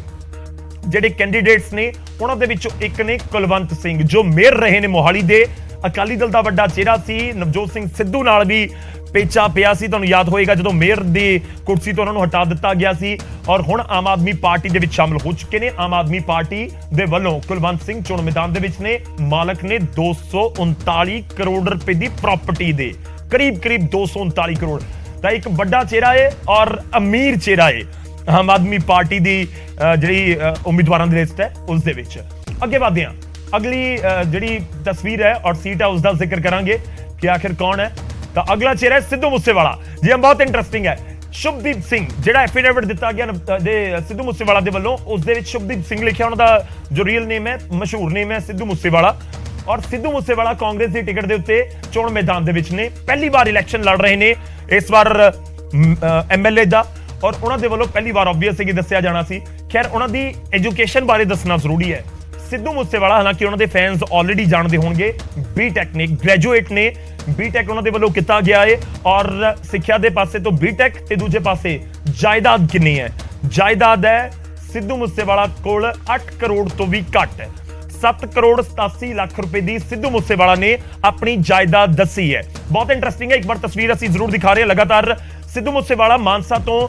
ਜਿਹੜੇ ਕੈਂਡੀਡੇਟਸ ਨੇ, ਉਹਨਾਂ ਦੇ ਵਿੱਚੋਂ ਇੱਕ ਨੇ ਕੁਲਵੰਤ ਸਿੰਘ, ਜੋ ਮੇਅਰ ਰਹੇ ਨੇ ਮੋਹਾਲੀ ਦੇ। ਅਕਾਲੀ ਦਲ ਦਾ ਵੱਡਾ ਚਿਹਰਾ ਸੀ, ਨਵਜੋਤ ਸਿੰਘ ਸਿੱਧੂ ਨਾਲ ਵੀ ਪੇਚਾ ਪਿਆ ਸੀ, ਤੁਹਾਨੂੰ ਯਾਦ ਹੋਏਗਾ ਜਦੋਂ ਮੇਅਰ ਦੀ ਕੁਰਸੀ ਤੋਂ ਉਹਨਾਂ ਨੂੰ ਹਟਾ ਦਿੱਤਾ ਗਿਆ ਸੀ ਔਰ ਹੁਣ ਆਮ ਆਦਮੀ ਪਾਰਟੀ ਦੇ ਵਿੱਚ ਸ਼ਾਮਲ ਹੋ ਚੁੱਕੇ ਨੇ। ਆਮ ਆਦਮੀ ਪਾਰਟੀ ਦੇ ਵੱਲੋਂ ਕੁਲਵੰਤ ਸਿੰਘ ਚੋਣ ਮੈਦਾਨ ਦੇ ਵਿੱਚ ਨੇ। ਮਾਲਕ ਨੇ 239 ਕਰੋੜ ਰੁਪਏ ਦੀ ਪ੍ਰਾਪਰਟੀ ਦੇ ਕਰੀਬ ਕਰੀਬ 239 ਕਰੋੜ। ਤਾਂ ਇੱਕ ਵੱਡਾ ਚਿਹਰਾ ਏ ਔਰ ਅਮੀਰ ਚਿਹਰਾ ਏ ਆਮ ਆਦਮੀ ਪਾਰਟੀ ਦੀ ਜਿਹੜੀ ਉਮੀਦਵਾਰਾਂ ਦੀ ਲਿਸਟ ਹੈ, ਉਸ ਦੇ ਵਿੱਚ। ਅੱਗੇ ਵਧਦੇ ਹਾਂ। ਅਗਲੀ ਜਿਹੜੀ ਤਸਵੀਰ ਹੈ ਔਰ ਸੀਟ ਹੈ, ਉਸ ਦਾ ਜ਼ਿਕਰ ਕਰਾਂਗੇ ਕਿ ਆਖਿਰ ਕੌਣ ਹੈ। ਤਾਂ ਅਗਲਾ ਚਿਹਰਾ ਹੈ ਸਿੱਧੂ ਮੂਸੇਵਾਲਾ। ਜੀ ਹਾਂ, ਬਹੁਤ ਇੰਟਰਸਟਿੰਗ ਹੈ। ਸ਼ੁਭਦੀਪ ਸਿੰਘ, ਜਿਹੜਾ ਐਫੀਡੇਵਿਟ ਦਿੱਤਾ ਗਿਆ ਦੇ ਸਿੱਧੂ ਮੂਸੇਵਾਲਾ ਦੇ ਵੱਲੋਂ, ਉਸ ਦੇ ਵਿੱਚ ਸ਼ੁਭਦੀਪ ਸਿੰਘ ਲਿਖਿਆ, ਉਹਨਾਂ ਦਾ ਜੋ ਰੀਅਲ ਨੇਮ ਹੈ, ਮਸ਼ਹੂਰ ਨੇਮ ਹੈ ਸਿੱਧੂ ਮੂਸੇਵਾਲਾ। ਔਰ ਸਿੱਧੂ ਮੂਸੇਵਾਲਾ ਕਾਂਗਰਸ ਦੀ ਟਿਕਟ ਦੇ ਉੱਤੇ ਚੋਣ ਮੈਦਾਨ ਦੇ ਵਿੱਚ ਨੇ। ਪਹਿਲੀ ਵਾਰ ਇਲੈਕਸ਼ਨ ਲੜ ਰਹੇ ਨੇ। ਇਸ ਵਾਰ ਐਮਐਲਏ ਦਾ। ਔਰ ਉਹਨਾਂ ਦੇ ਵੱਲੋਂ ਪਹਿਲੀ ਵਾਰ ਆਬਵੀਅਸ ਹੈ ਕਿ ਦੱਸਿਆ ਜਾਣਾ ਸੀ। ਖੈਰ, ਉਹਨਾਂ ਦੀ ਐਜੂਕੇਸ਼ਨ ਬਾਰੇ ਦੱਸਣਾ ਜ਼ਰੂਰੀ ਹੈ। ਸਿੱਧੂ ਮੂਸੇਵਾਲਾ, ਹਾਲਾਂਕਿ ਉਹਨਾਂ ਦੇ ਫੈਨਸ ਆਲਰੇਡੀ ਜਾਣਦੇ ਹੋਣਗੇ ਬੀਟੈਕ ਨੇ ਗ੍ਰੈਜੂਏਟ ਨੇ ਬੀ ਟੈਕ ਉਹਨਾਂ ਦੇ ਵੱਲੋਂ ਕੀਤਾ ਗਿਆ ਹੈ ਔਰ ਸਿੱਖਿਆ ਦੇ ਪਾਸੇ ਤੋਂ ਬੀਟੈਕ ਤੇ ਦੂਜੇ ਪਾਸੇ ਜਾਇਦਾਦ ਕਿੰਨੀ ਹੈ? ਜਾਇਦਾਦ ਹੈ ਸਿੱਧੂ ਮੂਸੇਵਾਲਾ ਕੋਲ 8 ਕਰੋੜ ਤੋਂ ਵੀ ਘੱਟ। ਹੈ 7 ਕਰੋੜ 87 ਲੱਖ ਰੁਪਏ ਦੀ ਸਿੱਧੂ ਮੂਸੇਵਾਲਾ ਨੇ ਆਪਣੀ ਜਾਇਦਾਦ ਦੱਸੀ ਹੈ। ਬਹੁਤ ਇੰਟਰਸਟਿੰਗ ਹੈ, ਇੱਕ ਵਾਰ ਤਸਵੀਰ ਅਸੀਂ ਜ਼ਰੂਰ ਦਿਖਾ ਰਹੇ ਹਾਂ। ਲਗਾਤਾਰ ਸਿੱਧੂ ਮੂਸੇਵਾਲਾ ਮਾਨਸਾ ਤੋਂ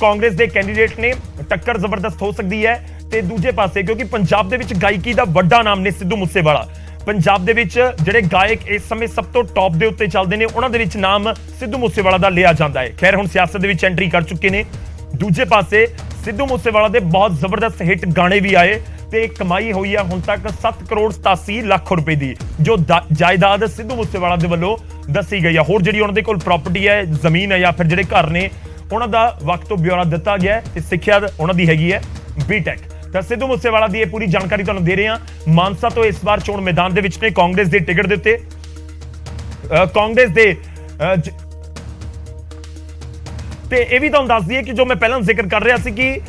ਕਾਂਗਰਸ ਦੇ ਕੈਂਡੀਡੇਟ ਨੇ, ਟੱਕਰ ਜ਼ਬਰਦਸਤ ਹੋ ਸਕਦੀ ਹੈ। ਤੇ ਦੂਜੇ ਪਾਸੇ, ਕਿਉਂਕਿ ਪੰਜਾਬ ਦੇ ਵਿੱਚ ਗਾਇਕੀ ਦਾ ਵੱਡਾ ਨਾਮ ਨੇ ਸਿੱਧੂ ਮੂਸੇਵਾਲਾ। ਪੰਜਾਬ ਦੇ ਵਿੱਚ ਜਿਹੜੇ ਗਾਇਕ ਇਸ ਸਮੇਂ ਸਭ ਤੋਂ ਟੌਪ ਦੇ ਉੱਤੇ ਚੱਲਦੇ ਨੇ, ਉਹਨਾਂ ਦੇ ਵਿੱਚ ਨਾਮ ਸਿੱਧੂ ਮੂਸੇਵਾਲਾ ਦਾ ਲਿਆ ਜਾਂਦਾ ਹੈ। ਖੈਰ, ਹੁਣ ਸਿਆਸਤ ਦੇ ਵਿੱਚ ਐਂਟਰੀ ਕਰ ਚੁੱਕੇ ਨੇ। ਦੂਜੇ ਪਾਸੇ, ਸਿੱਧੂ ਮੂਸੇਵਾਲਾ ਦੇ ਬਹੁਤ ਜ਼ਬਰਦਸਤ ਹਿੱਟ ਗਾਣੇ ਵੀ ਆਏ ਤੇ ਕਮਾਈ ਹੋਈ ਆ ਹੁਣ ਤੱਕ 7 ਕਰੋੜ 87 ਲੱਖ ਰੁਪਏ ਦੀ, ਜੋ ਦਾ- ਜਾਇਦਾਦ ਸਿੱਧੂ ਮੂਸੇਵਾਲਾ ਦੇ ਵੱਲੋਂ ਦੱਸੀ ਗਈ ਆ। ਹੋਰ ਜਿਹੜੀ ਉਹਨਾਂ ਦੇ ਕੋਲ ਪ੍ਰਾਪਰਟੀ ਹੈ, ਜ਼ਮੀਨ ਹੈ ਜਾਂ ਫਿਰ ਜਿਹੜੇ ਘਰ ਨੇ, ਉਹਨਾਂ ਦਾ ਵਕਤ ਤੋਂ ਬਿਊਰਾ ਦਿੱਤਾ ਗਿਆ ਹੈ ਤੇ ਸਿੱਖਿਆ ਉਹਨਾਂ ਦੀ ਹੈਗੀ ਹੈ ਬੀਟੈਕ ਤਾਂ ਸਿੱਧੂ ਮੂਸੇਵਾਲਾ ਦੀ ਇਹ ਪੂਰੀ ਜਾਣਕਾਰੀ ਤੁਹਾਨੂੰ ਦੇ ਰਹੇ ਹਾਂ। ਮਾਨਸਾ ਤੋਂ ਇਸ ਵਾਰ ਚੋਣ ਮੈਦਾਨ ਦੇ ਵਿੱਚ ਨੇ ਕਾਂਗਰਸ ਦੇ ਟਿਕਟ ਦੇ ਉੱਤੇ। ਕਾਂਗਰਸ ਦੇ ਤੇ ਇਹ ਵੀ ਤੁਹਾਨੂੰ ਦੱਸ ਦਈਏ ਕਿ ਜੋ ਮੈਂ ਪਹਿਲਾਂ ਜ਼ਿਕਰ ਕਰ ਰਿਹਾ ਸੀ ਕਿ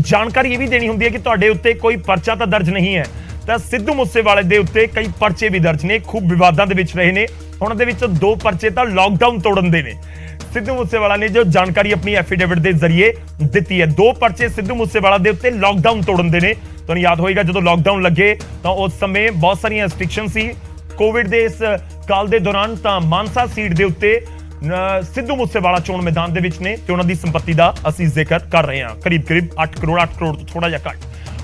ਜਾਣਕਾਰੀ ਇਹ ਵੀ ਦੇਣੀ ਹੁੰਦੀ ਹੈ ਕਿ ਤੁਹਾਡੇ ਉੱਤੇ ਕੋਈ ਪਰਚਾ ਤਾਂ ਦਰਜ ਨਹੀਂ ਹੈ। ਤਾਂ ਸਿੱਧੂ ਮੂਸੇਵਾਲੇ ਦੇ ਉੱਤੇ ਕਈ ਪਰਚੇ ਵੀ ਦਰਜ ਨੇ, ਖੂਬ ਵਿਵਾਦਾਂ ਦੇ ਵਿੱਚ ਰਹੇ ਨੇ। ਉਹਨਾਂ ਦੇ ਵਿੱਚ ਦੋ ਪਰਚੇ ਤਾਂ ਲਾਕਡਾਊਨ ਤੋੜਨ ਦੇ ਨੇ। ਸਿੱਧੂ ਮੂਸੇਵਾਲਾ ਨੇ ਜੋ ਜਾਣਕਾਰੀ ਆਪਣੀ ਐਫੀਡੇਵਿਟ ਦੇ ਜ਼ਰੀਏ ਦਿੱਤੀ ਹੈ। ਦੋ ਪਰਚੇ ਸਿੱਧੂ ਮੂਸੇਵਾਲਾ ਦੇ ਉੱਤੇ ਲਾਕਡਾਊਨ ਤੋੜਨ ਦੇ ਨੇ। ਤੁਹਾਨੂੰ ਯਾਦ ਹੋਏਗਾ, ਜਦੋਂ ਲਾਕਡਾਊਨ ਲੱਗੇ, ਤਾਂ ਉਸ ਸਮੇਂ ਬਹੁਤ ਸਾਰੀਆਂ ਰੈਸਟ੍ਰਿਕਸ਼ਨ ਸੀ। ਕੋਵਿਡ ਦੇ ਇਸ ਕਾਲ ਦੇ ਦੌਰਾਨ ਤਾਂ ਮਾਨਸਾ ਸੀਟ ਦੇ ਉੱਤੇ ਸਿੱਧੂ ਮੂਸੇਵਾਲਾ ਚੋਣ ਮੈਦਾਨ ਦੇ ਵਿੱਚ ਨੇ ਤੇ ਉਹਨਾਂ ਦੀ ਸੰਪਤੀ ਦਾ ਅਸੀਂ ਜ਼ਿਕਰ ਕਰ ਰਹੇ ਹਾਂ। ਕਰੀਬ ਕਰੀਬ 8 ਕਰੋੜ 8 ਕਰੋੜ ਤੋਂ ਥੋੜਾ ਜਿਹਾ ਘੱਟ।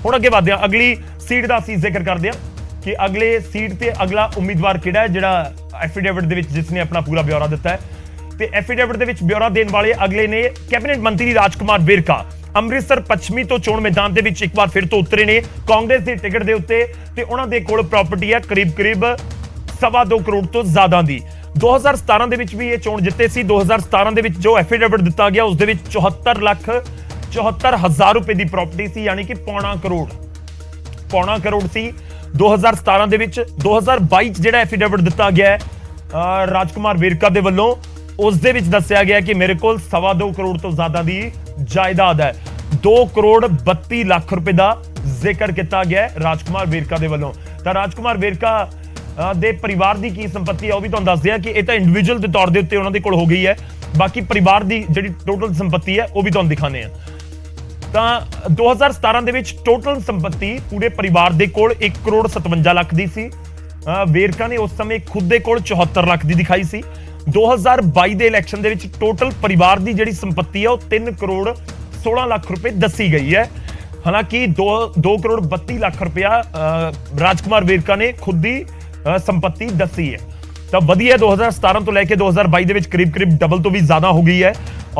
ਹੁਣ ਅੱਗੇ ਵਧਦੇ ਹਾਂ। ਅਗਲੀ ਸੀਟ ਦਾ ਅਸੀਂ ਜ਼ਿਕਰ ਕਰਦੇ ਹਾਂ ਕਿ ਅਗਲੇ ਸੀਟ ਤੇ ਅਗਲਾ ਉਮੀਦਵਾਰ ਕਿਹੜਾ ਹੈ, ਜਿਹੜਾ ਐਫੀਡੇਵਿਟ ਦੇ ਵਿੱਚ ਜਿਸ ਨੇ ਆਪਣਾ ਪੂਰਾ ਬਿਊਰਾ ਦਿੱਤਾ ਹੈ। ਤੇ ਐਫੀਡੇਵਿਟ ਦੇ ਵਿੱਚ ਬਿਊਰਾ ਦੇਣ ਵਾਲੇ ਅਗਲੇ ਨੇ ਕੈਬਨਿਟ ਮੰਤਰੀ ਰਾਜਕੁਮਾਰ ਵੇਰਕਾ ਅੰਮ੍ਰਿਤਸਰ ਪੱਛਮੀ ਤੋਂ ਚੋਣ ਮੈਦਾਨ ਦੇ ਵਿੱਚ ਇੱਕ ਵਾਰ ਫਿਰ ਤੋਂ ਉਤਰੇ ਨੇ। ਕਾਂਗਰਸ ਦੀ ਟਿਕਟ ਦੇ ਉੱਤੇ ਤੇ ਉਹਨਾਂ ਦੇ ਕੋਲ ਪ੍ਰਾਪਰਟੀ ਹੈ ਕਰੀਬ ਕਰੀਬ ਸਵਾ ਦੋ ਕਰੋੜ ਤੋਂ ਜ਼ਿਆਦਾ ਦੀ। 2017 ਦੇ ਵਿੱਚ ਵੀ ਇਹ ਚੋਣ ਜਿੱਤੇ ਸੀ। 2017 ਦੇ ਵਿੱਚ ਜੋ ਐਫੀਡੇਵਿਟ ਦਿੱਤਾ ਗਿਆ, ਉਸ ਦੇ ਵਿੱਚ 74 ਲੱਖ 74 ਹਜ਼ਾਰ ਰੁਪਏ ਦੀ ਪ੍ਰਾਪਰਟੀ ਸੀ, ਯਾਨੀ ਕਿ ਪੌਣਾ ਕਰੋੜ। ਪੌਣਾ ਕਰੋੜ ਸੀ। 2017 ਦੇ ਵਿੱਚ 2022 ਚ ਜਿਹੜਾ ਐਫੀਡੇਵਿਟ ਦਿੱਤਾ ਗਿਆ ਹੈ, ਅਹ ਰਾਜਕੁਮਾਰ ਵੇਰਕਾ ਦੇ ਵੱਲੋਂ ਉਸ ਦੇ ਵਿੱਚ ਦੱਸਿਆ ਗਿਆ ਕਿ ਮੇਰੇ ਕੋਲ ਸਵਾ ਦੋ ਕਰੋੜ ਤੋਂ ਜ਼ਿਆਦਾ ਦੀ ਜਾਇਦਾਦ ਹੈ। 2 ਕਰੋੜ 32 ਲੱਖ ਰੁਪਏ ਦਾ ਜ਼ਿਕਰ ਕੀਤਾ ਗਿਆ ਹੈ ਰਾਜਕੁਮਾਰ ਵੇਰਕਾ ਦੇ ਵੱਲੋਂ। ਤਾਂ ਰਾਜਕੁਮਾਰ ਵੇਰਕਾ ਦੇ ਪਰਿਵਾਰ ਦੀ ਕੀ ਸੰਪਤੀ ਹੈ ਉਹ ਵੀ ਤੁਹਾਨੂੰ ਦੱਸ ਦਿਆਂ ਕਿ ਇਹ ਤਾਂ ਇੰਡੀਵਿਜੂਅਲ ਦੇ ਤੌਰ ਦੇ ਉੱਤੇ ਉਹਨਾਂ ਦੇ ਕੋਲ ਹੋ ਗਈ ਹੈ। ਬਾਕੀ ਪਰਿਵਾਰ ਦੀ ਜਿਹੜੀ ਟੋਟਲ ਸੰਪਤੀ ਹੈ ਉਹ ਵੀ ਤੁਹਾਨੂੰ ਦਿਖਾਣੇ ਆ ਤਾਂ 2017 ਦੇ ਵਿੱਚ ਟੋਟਲ ਸੰਪਤੀ ਪੂਰੇ ਪਰਿਵਾਰ ਦੇ ਕੋਲ 1 ਕਰੋੜ 57 ਲੱਖ ਦੀ ਸੀ। ਵੇਰਕਾ ਨੇ ਉਸ ਸਮੇਂ ਖੁਦ ਦੇ ਕੋਲ 74 ਲੱਖ ਦੀ ਦਿਖਾਈ ਸੀ। 2022 ਦੇ ਇਲੈਕਸ਼ਨ ਦੇ ਵਿੱਚ ਟੋਟਲ ਪਰਿਵਾਰ ਦੀ ਜਿਹੜੀ ਸੰਪਤੀ ਹੈ ਉਹ 3 ਕਰੋੜ 16 ਲੱਖ ਰੁਪਏ ਦੱਸੀ ਗਈ ਹੈ। ਹਾਲਾਂਕਿ 2 2 ਕਰੋੜ 32 ਲੱਖ ਰੁਪਇਆ ਅਹ, ਰਾਜਕੁਮਾਰ ਵੇਰਕਾ ਨੇ ਖੁਦ ਦੀ ਸੰਪਤੀ ਦੱਸੀ ਹੈ। ਤਾਂ ਵਧੀਆ 2017 ਤੋਂ ਲੈ ਕੇ 2022 ਦੇ ਵਿੱਚ ਕਰੀਬ ਕਰੀਬ ਡਬਲ ਤੋਂ ਵੀ ਜ਼ਿਆਦਾ ਹੋ ਗਈ ਹੈ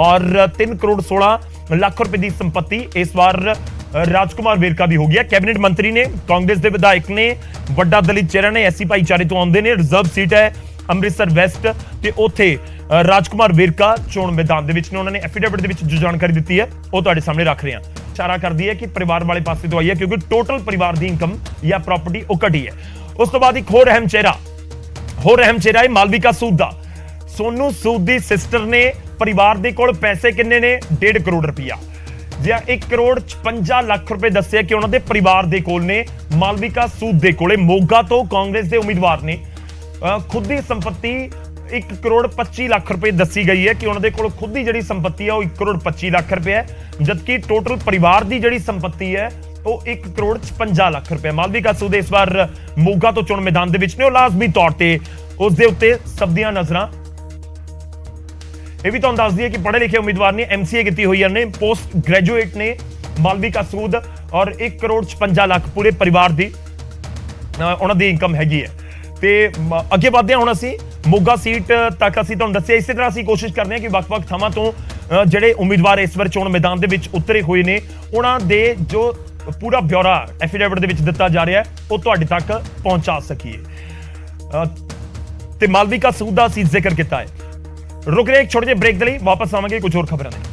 ਔਰ 3 ਕਰੋੜ 16 ਲੱਖ ਰੁਪਏ ਦੀ ਸੰਪਤੀ ਇਸ ਵਾਰ ਅ, ਰਾਜਕੁਮਾਰ ਵੇਰਕਾ ਦੀ ਹੋ ਗਈ ਹੈ। ਕੈਬਨਿਟ ਮੰਤਰੀ ਨੇ ਕਾਂਗਰਸ ਦੇ ਵਿਧਾਇਕ ਨੇ ਵੱਡਾ ਦਲਿਤ ਚਿਹਰਾ ਨੇ ਐਸੀ ਭਾਈਚਾਰੇ ਤੋਂ ਆਉਂਦੇ ਨੇ ਰਿਜ਼ਰਵ ਸੀਟ ਹੈ। ਅੰਮ੍ਰਿਤਸਰ ਵੈਸਟ ਤੇ ਉੱਥੇ ਅ, ਰਾਜਕੁਮਾਰ ਵੇਰਕਾ ਚੋਣ ਮੈਦਾਨ ਦੇ ਵਿੱਚ ਨੇ। ਉਹਨਾਂ ਨੇ ਐਫੀਡੇਵਿਟ ਦੇ ਵਿੱਚ ਜੋ ਜਾਣਕਾਰੀ ਦਿੱਤੀ ਹੈ ਉਹ ਤੁਹਾਡੇ ਸਾਹਮਣੇ ਰੱਖ ਰਹੇ ਹਾਂ। ਇਸ਼ਾਰਾ ਕਰਦੀ ਹੈ ਕਿ ਪਰਿਵਾਰ ਵਾਲੇ ਪਾਸੇ ਤੋਂ ਆਈ ਹੈ ਕਿਉਂਕਿ ਟੋਟਲ ਪਰਿਵਾਰ ਦੀ ਇਨਕਮ ਜਾਂ ਪ੍ਰਾਪਰਟੀ ਉਹ ਘਟੀ ਹੈ। ਉਸ ਤੋਂ ਬਾਅਦ ਇੱਕ ਹੋਰ ਅਹਿਮ ਚਿਹਰਾ ਹੋਰ ਅਹਿਮ ਚਿਹਰਾ ਹੈ ਮਾਲਵਿਕਾ ਸੂਦ ਦਾ। ਸੋਨੂ ਸੂਦ ਦੀ ਸਿਸਟਰ ਨੇ ਪਰਿਵਾਰ ਦੇ ਕੋਲ ਪੈਸੇ ਕਿੰਨੇ ਨੇ? 1.5 ਕਰੋੜ ਰੁਪਇਆ ਜਿਆ 1 ਕਰੋੜ 56 ਲੱਖ ਰੁਪਏ ਦੱਸਿਆ ਕਿ ਉਹਨਾਂ ਦੇ ਪਰਿਵਾਰ ਦੇ ਕੋਲ ਨੇ ਮਾਲਵਿਕਾ ਸੂਦ ਦੇ ਕੋਲੇ। ਮੋਗਾ ਤੋਂ ਕਾਂਗਰਸ ਦੇ ਉਮੀਦਵਾਰ ਨੇ। ਖੁਦ ਦੀ ਸੰਪਤੀ 1 ਕਰੋੜ 25 ਲੱਖ ਰੁਪਏ ਦੱਸੀ ਗਈ ਹੈ ਕਿ ਉਹਨਾਂ ਦੇ ਕੋਲ ਖੁਦ ਦੀ ਜਿਹੜੀ ਸੰਪਤੀ ਹੈ ਉਹ 1 ਕਰੋੜ 25 ਲੱਖ ਰੁਪਏ ਹੈ, ਜਦਕਿ ਟੋਟਲ ਪਰਿਵਾਰ ਦੀ ਜਿਹੜੀ ਸੰਪਤੀ ਹੈ, ਉਹ 1 ਕਰੋੜ 56 ਲੱਖ ਰੁਪਏ ਮਾਲਵਿਕਾ ਸੂਦ ਇਸ ਵਾਰ ਮੋਗਾ ਤੋਂ ਚੋਣ ਮੈਦਾਨ ਦੇ ਵਿੱਚ ਨੇ, ਉਹ ਲਾਜ਼ਮੀ ਤੌਰ ਤੇ ਉਸ ਦੇ ਉੱਤੇ ਸਭ ਦੀਆਂ ਨਜ਼ਰਾਂ। ਇਹ ਵੀ ਤੁਹਾਨੂੰ ਦੱਸ ਦਈਏ ਕਿ ਪੜ੍ਹੇ ਲਿਖੇ ਉਮੀਦਵਾਰ ਨੇ ਐਮਸੀਏ ਕੀਤੀ ਹੋਈ ਹੈ ਨੇ ਪੋਸਟ ਗ੍ਰੈਜੂਏਟ ਨੇ ਮਾਲਵਿਕਾ ਸੂਦ ਔਰ 1 ਕਰੋੜ 56 ਲੱਖ ਪੂਰੇ ਪਰਿਵਾਰ ਦੀ ਉਹਨਾਂ ਦੀ ਇਨਕਮ ਹੈਗੀ ਹੈ। ਤੇ ਅੱਗੇ ਵਧਦੇ ਹਾਂ ਹੁਣ ਅਸੀਂ। ਮੋਗਾ ਸੀਟ ਤੱਕ ਅਸੀਂ ਤੁਹਾਨੂੰ ਦੱਸਿਆ, ਇਸੇ ਤਰ੍ਹਾਂ ਅਸੀਂ ਕੋਸ਼ਿਸ਼ ਕਰਦੇ ਹਾਂ ਕਿ ਵੱਖ-ਵੱਖ ਥਾਵਾਂ ਤੋਂ ਜਿਹੜੇ ਉਮੀਦਵਾਰ ਇਸ ਵਾਰ ਚੋਣ ਮੈਦਾਨ ਦੇ ਵਿੱਚ ਉਤਰੇ ਹੋਏ ਨੇ, ਉਹਨਾਂ ਦੇ ਜੋ ਪੂਰਾ ਬਿਊਰਾ ਐਫੀਡੇਵਿਟ ਦੇ ਵਿੱਚ ਦਿੱਤਾ ਜਾ ਰਿਹਾ ਹੈ, ਉਹ ਤੁਹਾਡੇ ਤੱਕ ਪਹੁੰਚਾ ਸਕੀਏ। ਅਹ ਤੇ ਮਾਲਵਿਕਾ ਸੂਦ ਦਾ ਅਸੀਂ ਜ਼ਿਕਰ ਕੀਤਾ ਹੈ। ਰੁਕ ਰਹੇ ਇੱਕ ਛੋਟੇ ਜਿਹੇ ਬ੍ਰੇਕ ਦੇ ਲਈ ਵਾਪਸ ਆਵਾਂਗੇ, ਕੁਝ ਹੋਰ ਖਬਰਾਂ ਦੇ